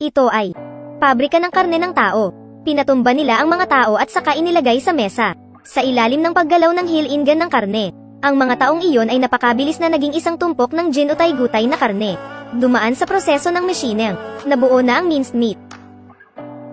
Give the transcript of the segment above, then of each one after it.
Ito ay pabrika ng karne ng tao. Pinatumba nila ang mga tao at saka inilagay sa mesa. Sa ilalim ng paggalaw ng hilingan ng karne. Ang mga taong iyon ay napakabilis na naging isang tumpok ng gin utay-gutay na karne. Dumaan sa proseso ng machine. Nabuo na ang minced meat.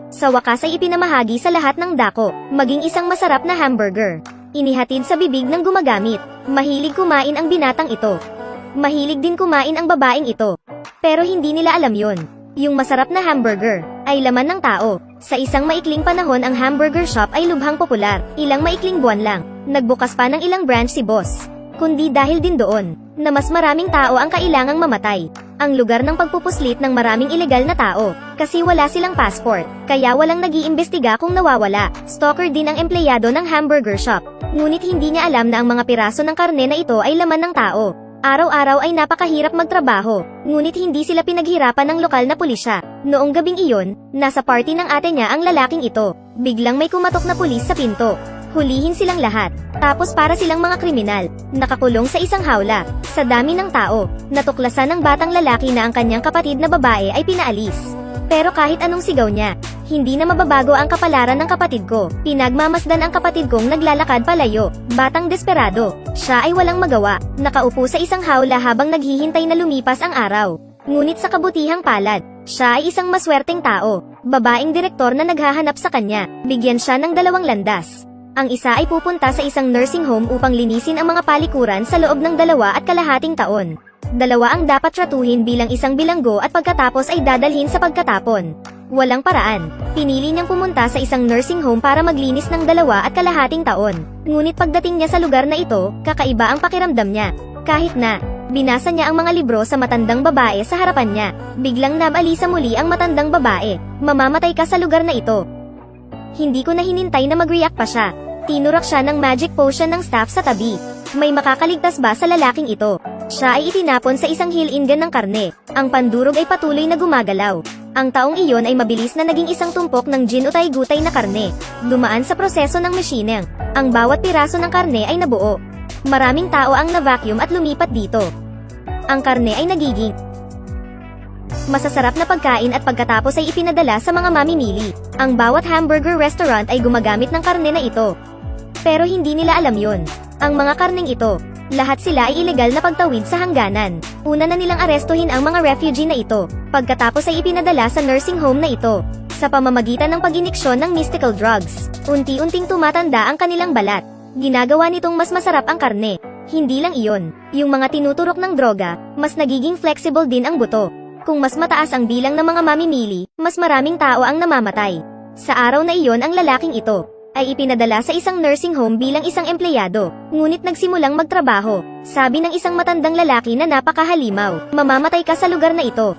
Sa wakas ay ipinamahagi sa lahat ng dako, maging isang masarap na hamburger. Inihatid sa bibig ng gumagamit. Mahilig kumain ang binatang ito. Mahilig din kumain ang babaeng ito. Pero hindi nila alam yon. Yung masarap na hamburger ay laman ng tao. Sa isang maikling panahon ang hamburger shop ay lubhang popular. Ilang maikling buwan lang. Nagbukas pa ng ilang branch si boss. Kundi dahil din doon, na mas maraming tao ang kailangang mamatay. Ang lugar ng pagpupuslit ng maraming ilegal na tao, kasi wala silang passport, kaya walang nag-iimbestiga kung nawawala. Stalker din ang empleyado ng hamburger shop. Ngunit hindi niya alam na ang mga piraso ng karne na ito ay laman ng tao. Araw-araw ay napakahirap magtrabaho, ngunit hindi sila pinaghirapan ng lokal na pulisya. Noong gabing iyon, nasa party ng ate niya ang lalaking ito. Biglang may kumatok na pulis sa pinto. Hulihin silang lahat. Tapos para silang mga kriminal, nakakulong sa isang hawla. Sa dami ng tao, natuklasan ng batang lalaki na ang kanyang kapatid na babae ay pinaalis. Pero kahit anong sigaw niya, hindi na mababago ang kapalaran ng kapatid ko. Pinagmamasdan ang kapatid kong naglalakad palayo. Batang desperado. Siya ay walang magawa. Nakaupo sa isang hawla habang naghihintay na lumipas ang araw. Ngunit sa kabutihang palad, siya ay isang maswerteng tao. Babaeng direktor na naghahanap sa kanya. Bigyan siya ng dalawang landas. Ang isa ay pupunta sa isang nursing home upang linisin ang mga palikuran sa loob ng dalawa at kalahating taon. Dalawa ang dapat tratuhin bilang isang bilanggo at pagkatapos ay dadalhin sa pagkatapon. Walang paraan. Pinili niyang pumunta sa isang nursing home para maglinis ng dalawa at kalahating taon. Ngunit pagdating niya sa lugar na ito, kakaiba ang pakiramdam niya. Kahit na, binasa niya ang mga libro sa matandang babae sa harapan niya. Biglang nabalisa muli ang matandang babae. Mamamatay ka sa lugar na ito. Hindi ko na hinintay na mag-react pa siya. Tinurak siya ng magic potion ng staff sa tabi. May makakaligtas ba sa lalaking ito? Siya ay itinapon sa isang hilingan ng karne. Ang pandurog ay patuloy na gumagalaw. Ang taong iyon ay mabilis na naging isang tumpok ng gin utay-gutay na karne. Dumaan sa proseso ng machine. Ang bawat piraso ng karne ay nabuo. Maraming tao ang na-vacuum at lumipat dito. Ang karne ay nagiging masasarap na pagkain at pagkatapos ay ipinadala sa mga mamimili. Ang bawat hamburger restaurant ay gumagamit ng karne na ito. Pero hindi nila alam yon. Ang mga karneng ito, lahat sila ay ilegal na pagtawid sa hangganan. Una na nilang arestuhin ang mga refugee na ito, pagkatapos ay ipinadala sa nursing home na ito. Sa pamamagitan ng pag-iniksyon ng mystical drugs, unti-unting tumatanda ang kanilang balat. Ginagawa nitong mas masarap ang karne. Hindi lang iyon, yung mga tinuturok ng droga, mas nagiging flexible din ang buto. Kung mas mataas ang bilang ng mga mamimili, mas maraming tao ang namamatay. Sa araw na iyon ang lalaking ito, ay ipinadala sa isang nursing home bilang isang empleyado, ngunit nagsimulang magtrabaho. Sabi ng isang matandang lalaki na napakahalimaw, mamamatay ka sa lugar na ito.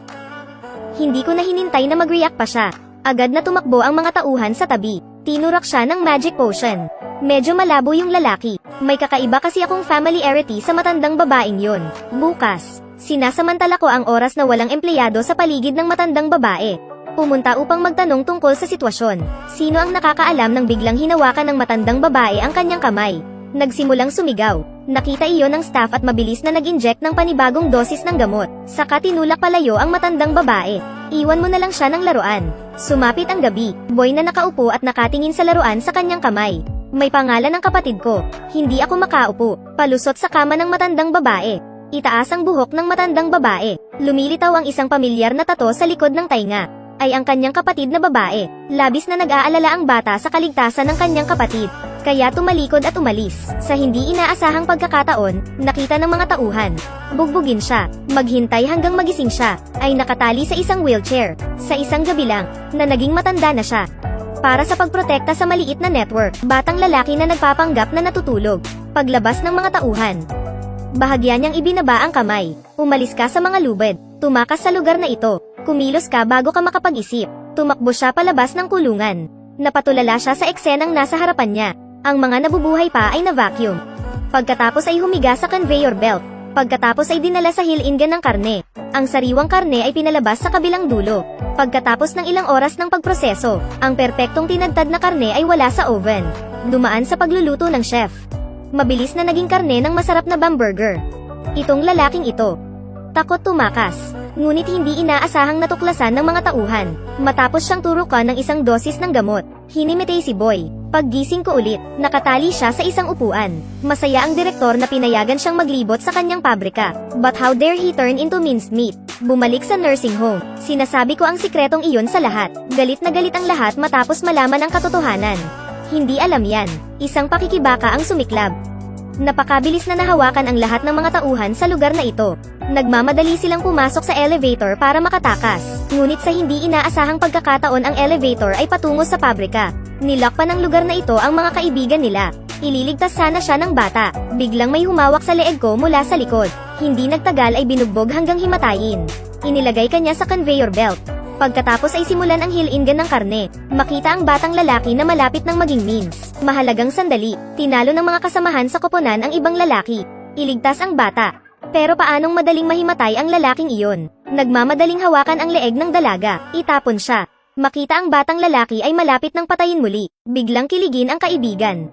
Hindi ko na hinintay na mag-react pa siya. Agad na tumakbo ang mga tauhan sa tabi. Tinurak siya ng magic potion. Medyo malabo yung lalaki. May kakaiba kasi akong familiarity sa matandang babaeng yon. Bukas, sinasamantala ko ang oras na walang empleyado sa paligid ng matandang babae. Pumunta upang magtanong tungkol sa sitwasyon. Sino ang nakakaalam ng biglang hinawakan ng matandang babae ang kanyang kamay? Nagsimulang sumigaw. Nakita iyon ng staff at mabilis na nag-inject ng panibagong dosis ng gamot. Saka tinulak palayo ang matandang babae. Iwan mo na lang siya ng laruan. Sumapit ang gabi. Boy na nakaupo at nakatingin sa laruan sa kanyang kamay. May pangalan ng kapatid ko. Hindi ako makaupo. Palusot sa kama ng matandang babae. Itaas ang buhok ng matandang babae. Lumilitaw ang isang pamilyar na tato sa likod ng tainga. Ay ang kanyang kapatid na babae. Labis na nag-aalala ang bata sa kaligtasan ng kanyang kapatid. Kaya tumalikod at umalis. Sa hindi inaasahang pagkakataon, nakita ng mga tauhan. Bugbugin siya. Maghintay hanggang magising siya. Ay nakatali sa isang wheelchair. Sa isang gabi lang, na naging matanda na siya. Para sa pagprotekta sa maliit na network, batang lalaki na nagpapanggap na natutulog. Paglabas ng mga tauhan. Bahagya niyang ibinaba ang kamay. Umalis ka sa mga lubid. Tumakas sa lugar na ito. Kumilos ka bago ka makapag-isip. Tumakbo siya palabas ng kulungan. Napatulala siya sa eksenang nasa harapan niya. Ang mga nabubuhay pa ay na-vacuum. Pagkatapos ay humiga sa conveyor belt. Pagkatapos ay dinala sa hilingan ng karne. Ang sariwang karne ay pinalabas sa kabilang dulo. Pagkatapos ng ilang oras ng pagproseso, ang perpektong tinadtad na karne ay wala sa oven. Dumaan sa pagluluto ng chef. Mabilis na naging karne ng masarap na bamburger. Itong lalaking ito. Takot tumakas. Ngunit hindi inaasahang natuklasan ng mga tauhan. Matapos siyang turukan ng isang dosis ng gamot, hinimitay si Boy. Paggising ko ulit, nakatali siya sa isang upuan. Masaya ang direktor na pinayagan siyang maglibot sa kanyang pabrika. But how dare he turn into minced meat? Bumalik sa nursing home. Sinasabi ko ang sikretong iyon sa lahat. Galit na galit ang lahat matapos malaman ang katotohanan. Hindi alam yan. Isang pakikibaka ang sumiklab. Napakabilis na nahawakan ang lahat ng mga tauhan sa lugar na ito. Nagmamadali silang pumasok sa elevator para makatakas. Ngunit sa hindi inaasahang pagkakataon ang elevator ay patungo sa pabrika. Nilak pa ng lugar na ito ang mga kaibigan nila. Ililigtas sana siya ng bata. Biglang may humawak sa leeg ko mula sa likod. Hindi nagtagal ay binugbog hanggang himatayin. Inilagay kanya sa conveyor belt. Pagkatapos ay simulan ang hilingan ng karne. Makita ang batang lalaki na malapit ng maging means. Mahalagang sandali, tinalo ng mga kasamahan sa koponan ang ibang lalaki. Iligtas ang bata. Pero paanong madaling mahimatay ang lalaking iyon? Nagmamadaling hawakan ang leeg ng dalaga, itapon siya. Makita ang batang lalaki ay malapit ng patayin muli. Biglang kiligin ang kaibigan.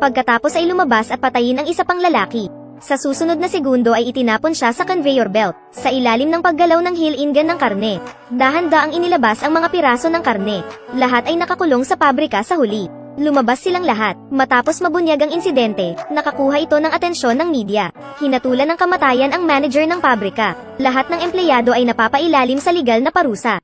Pagkatapos ay lumabas at patayin ang isa pang lalaki. Sa susunod na segundo ay itinapon siya sa conveyor belt, sa ilalim ng paggalaw ng hilingan ng karne. Dahan-daang inilabas ang mga piraso ng karne. Lahat ay nakakulong sa pabrika sa huli. Lumabas silang lahat. Matapos mabunyag ang insidente, nakakuha ito ng atensyon ng media. Hinatulan ng kamatayan ang manager ng pabrika. Lahat ng empleyado ay napapailalim sa legal na parusa.